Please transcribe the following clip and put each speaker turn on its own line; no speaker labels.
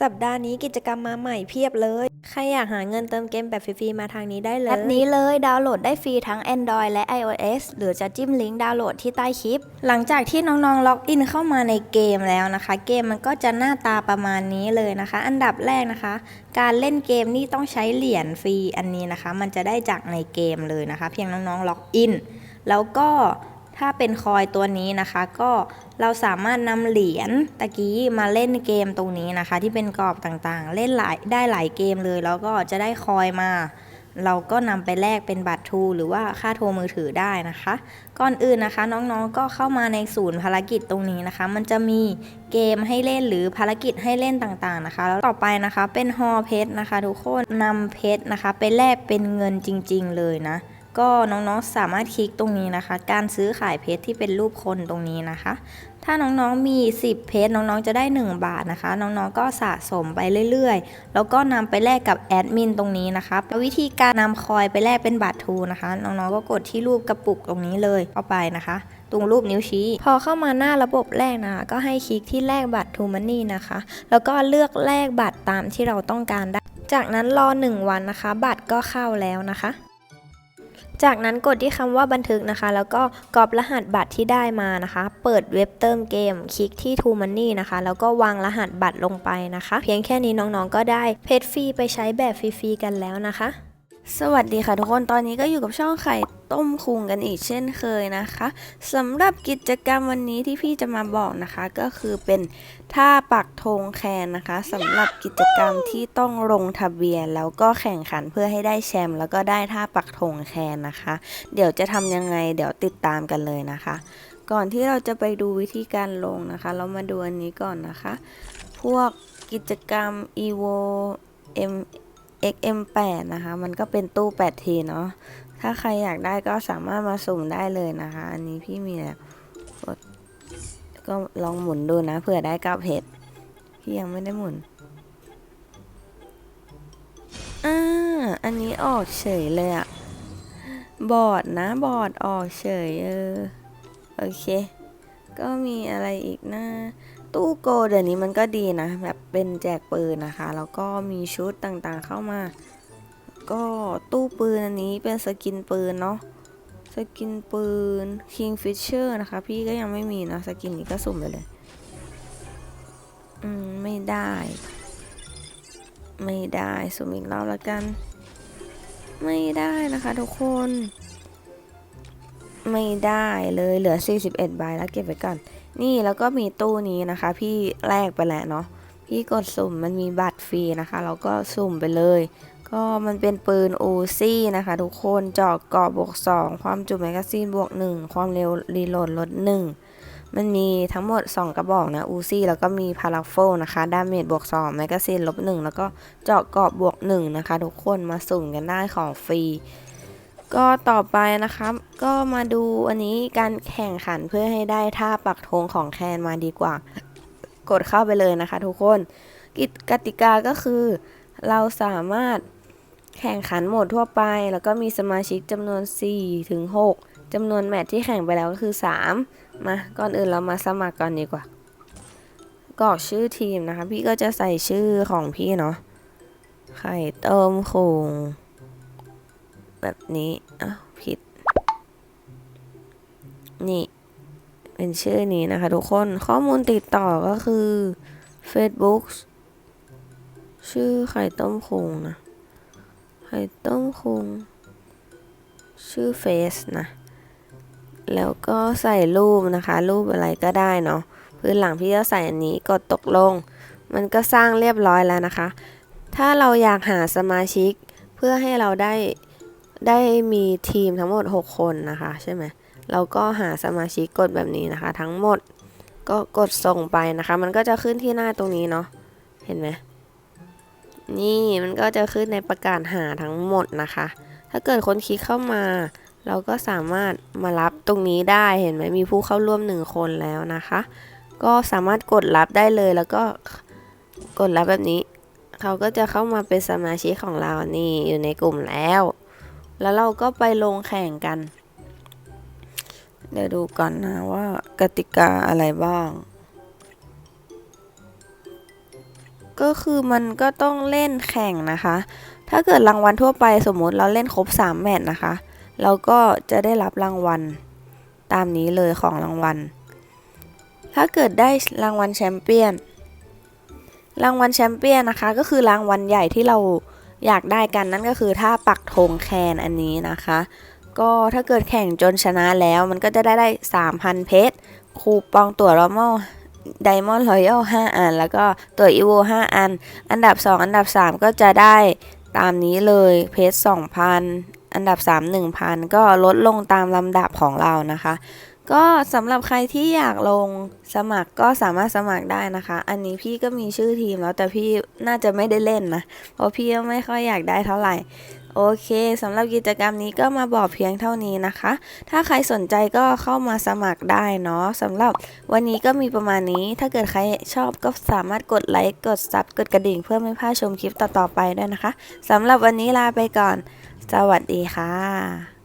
สัปดาห์นี้กิจกรรมมาใหม่เพียบเลย ใครอยากหาเงินเติมเกมแบบฟรีๆมาทางนี้ได้เลย
แอปนี้เลยดาวน์โหลดได้ฟรีทั้ง Android และ iOS หรือจะจิ้มลิงก์ดาวน์โหลดที่ใต้คลิป
หลังจากที่น้องๆล็อกอินเข้ามาในเกมแล้วนะคะ เกมมันก็จะหน้าตาประมาณนี้เลยนะคะ อันดับแรกนะคะ การเล่นเกมนี่ต้องใช้เหรียญฟรีอันนี้นะคะ มันจะได้จากในเกมเลยนะคะ เพียงน้องๆล็อกอินแล้วก็ ถ้าเป็นคอยตัวนี้นะคะ ก็เราสามารถนำเหรียญตะกี้มาเล่นเกมตรงนี้นะคะ ที่เป็นกรอบต่างๆ เล่นหลายได้หลายเกมเลย แล้วก็จะได้คอยมา เราก็นำไปแลกเป็นบัตรทูหรือว่าค่าโทรมือถือได้นะคะ ก่อนอื่นนะคะ น้องๆก็เข้ามาในศูนย์ภารกิจตรงนี้นะคะ มันจะมีเกมให้เล่นหรือภารกิจให้เล่นต่างๆนะคะ แล้วต่อไปนะคะเป็นฮอเพชรนะคะ ทุกคนนำเพชรนะคะ ไปแลกเป็นเงินจริง ๆ เลยนะ ก็น้องๆสามารถคลิกตรงนี้นะคะ การซื้อขายเพชรที่เป็นรูปคนตรงนี้นะคะ ถ้าน้องๆมี 10 เพชรน้องๆจะได้ 1 บาทนะคะ น้องๆก็สะสมไปเรื่อยๆ แล้วก็นำไปแลกกับแอดมินตรงนี้นะคะแล้ววิธีการนำคอยไปแลกเป็นบัตรทูนะคะ น้องๆก็กดที่รูปกระปุกตรงนี้เลยเข้าไปนะคะ ตรงรูปนิ้วชี้ พอเข้ามาหน้าระบบแรกนะคะก็ให้คลิกที่แลกบัตรทูมันนี่นะคะ แล้วก็เลือกแลกบัตรตามที่เราต้องการได้ จากนั้นรอ 1 วันนะคะ บัตรก็เข้าแล้วนะคะ จากนั้นกดที่คำว่าบันทึกนะคะ แล้วก็กรอบรหัสบัตรที่ได้มานะคะ เปิดเว็บเติมเกม คลิกที่ t o Money นะคะ แล้วก็วางรหัสบัตรลงไปนะคะ เพียงแค่นี้น้องๆก็ได้เพชรฟรีไปใช้แบบฟรีๆกันแล้วนะคะ
สวัสดีค่ะทุกคนตอนนี้ก็อยู่กับช่องไข่ ต้มคุงกันอีกเช่นเคยนะคะสำหรับกิจกรรมวันนี้ที่พี่จะมาบอกนะคะก็คือเป็นท่าปักธงแคนนะคะสำหรับกิจกรรมที่ต้องลงทะเบียน แล้วก็แข่งขันเพื่อให้ได้แชมป์แล้วก็ได้ท่าปักธงแคนนะคะ เดี๋ยวจะทำยังไงเดี๋ยวติดตามกันเลยนะคะ ก่อนที่เราจะไปดูวิธีการลงนะคะ เรามาดูอันนี้ก่อนนะคะ พวกกิจกรรม evo m XM8 นะคะ มันก็เป็นตู้ 8T เนาะ ถ้าใครอยากได้ก็สามารถมาสุ่มได้เลยนะคะ อันนี้พี่มีแบบกดก็ลองหมุนดูนะเผื่อได้กับเพชรพี่ยังไม่ได้หมุนอ่าอันนี้ออกเฉยเลยอะบอดนะบอดออกเฉยเออโอเค ก็มีอะไรอีกนะตู้โกเดี๋ยวนี้มันก็ดีนะ แบบเป็นแจกปืนนะคะ แล้วก็มีชุดต่างๆเข้ามา ก็ตู้ปืนอันนี้เป็นสกินปืนเนาะสกินปืน Kingfisher นะคะ พี่ก็ยังไม่มีนะสกินนี้ก็สุ่มไปเลย อืม ไม่ได้ ไม่ได้สุ่มอีกรอบละกัน ไม่ได้นะคะทุกคน ไม่ได้เลยเหลือ 41 ใบแล้วเก็บไว้ก่อน นี่แล้วก็มีตู้นี้นะคะ พี่แลกไปแล้วเนาะพี่กดสุ่มมันมีบัตรฟรีนะคะ เราก็สุ่มไปเลย ก็มันเป็นปืนอูซี่นะคะ ทุกคนเจาะเกาะบวก 2 ความจุแมกกาซีนบวก 1 ความเร็วรีโหลดลด 1 มันมีทั้งหมด 2 กระบอกนะอูซี่แล้วก็มีพาราโฟนะคะดาเมจบวก 2 แมกกาซีนลบ 1 แล้วก็เจาะเกาะบวก 1 นะคะ ทุกคนมาสุ่มกันได้ของฟรี ก็ต่อไปนะครับ ก็มาดูอันนี้การแข่งขันเพื่อให้ได้ท่าปักธงของแคนมาดีกว่า กดเข้าไปเลยนะคะ ทุกคนกิกติกาก็คือเราสามารถ แข่งขันโหมดทั่วไป แล้วก็มีสมาชิกจำนวน 4 ถึง 6จำนวนแมตช์ที่แข่งไปแล้วก็คือ 3 มา ก่อนอื่นเรามาสมัครก่อนดีกว่ากรอกชื่อทีมนะคะ พี่ก็จะใส่ชื่อของพี่เนาะ ไข่ต้มคงแบบนี้ อ้าวผิด นี่ เป็นชื่อนี้นะคะทุกคน ข้อมูลติดต่อก็คือ Facebook ชื่อไข่ต้มคงนะ ไข่ต้มคงชื่อเฟซนะ แล้วก็ใส่รูปนะคะ รูปอะไรก็ได้เนาะพื้นหลังพี่ก็ใส่อันนี้กดตกลง มันก็สร้างเรียบร้อยแล้วนะคะ ถ้าเราอยากหาสมาชิกเพื่อให้เราได้ได้มีทีมทั้งหมด 6 คนนะคะใช่ไหมเราก็หาสมาชิกกดแบบนี้นะคะ ทั้งหมดก็กดส่งไปนะคะ มันก็จะขึ้นที่หน้าตรงนี้เนาะเห็นไหม นี่มันก็จะขึ้นในประกาศหาทั้งหมดนะคะ ถ้าเกิดคนคลิกเข้ามา เราก็สามารถมารับตรงนี้ได้เห็นไหมมีผู้เข้าร่วมหนึ่งคนแล้วนะคะ ก็สามารถกดรับได้เลยแล้วก็กดรับแบบนี้ เขาก็จะเข้ามาเป็นสมาชิกของเรานี่อยู่ในกลุ่มแล้ว แล้วเราก็ไปลงแข่งกัน เดี๋ยวดูก่อนนะว่ากติกาอะไรบ้าง ก็คือมันก็ต้องเล่นแข่งนะคะ ถ้าเกิดรางวัลทั่วไปสมมุติเราเล่นครบ 3 แมตช์นะคะ เราก็จะได้รับรางวัลตามนี้เลยของรางวัล ถ้าเกิดได้รางวัลแชมเปี้ยน รางวัลแชมเปี้ยนนะคะ ก็คือรางวัลใหญ่ที่เราอยากได้กันนั่นก็คือถ้าปักธงแคนอันนี้นะคะ ก็ถ้าเกิดแข่งจนชนะแล้วมันก็จะได้ได้ 3,000 เพชรคูปองตั๋วรอมอล ไดมอนด์รอยัล5อัน แล้วก็ตัวอีโว5อัน อันดับ 2 อันดับ 3 ก็จะได้ตามนี้เลยเพชร2,000 อันดับ 3 1,000 ก็ลดลงตามลำดับของเรานะคะ ก็สำหรับใครที่อยากลงสมัครก็สามารถสมัครได้นะคะ อันนี้พี่ก็มีชื่อทีมแล้วแต่พี่น่าจะไม่ได้เล่นนะ เพราะพี่ไม่ค่อยอยากได้เท่าไหร่ โอเคสำหรับกิจกรรมนี้ก็มาบอกเพียงเท่านี้นะคะ ถ้าใครสนใจก็เข้ามาสมัครได้เนาะสำหรับวันนี้ก็มีประมาณนี้ ถ้าเกิดใครชอบก็สามารถกดไลค์กดซับกดกระดิ่งเพื่อไม่พลาดชมคลิปต่อๆไปด้วยนะคะสำหรับวันนี้ลาไปก่อน สวัสดีค่ะ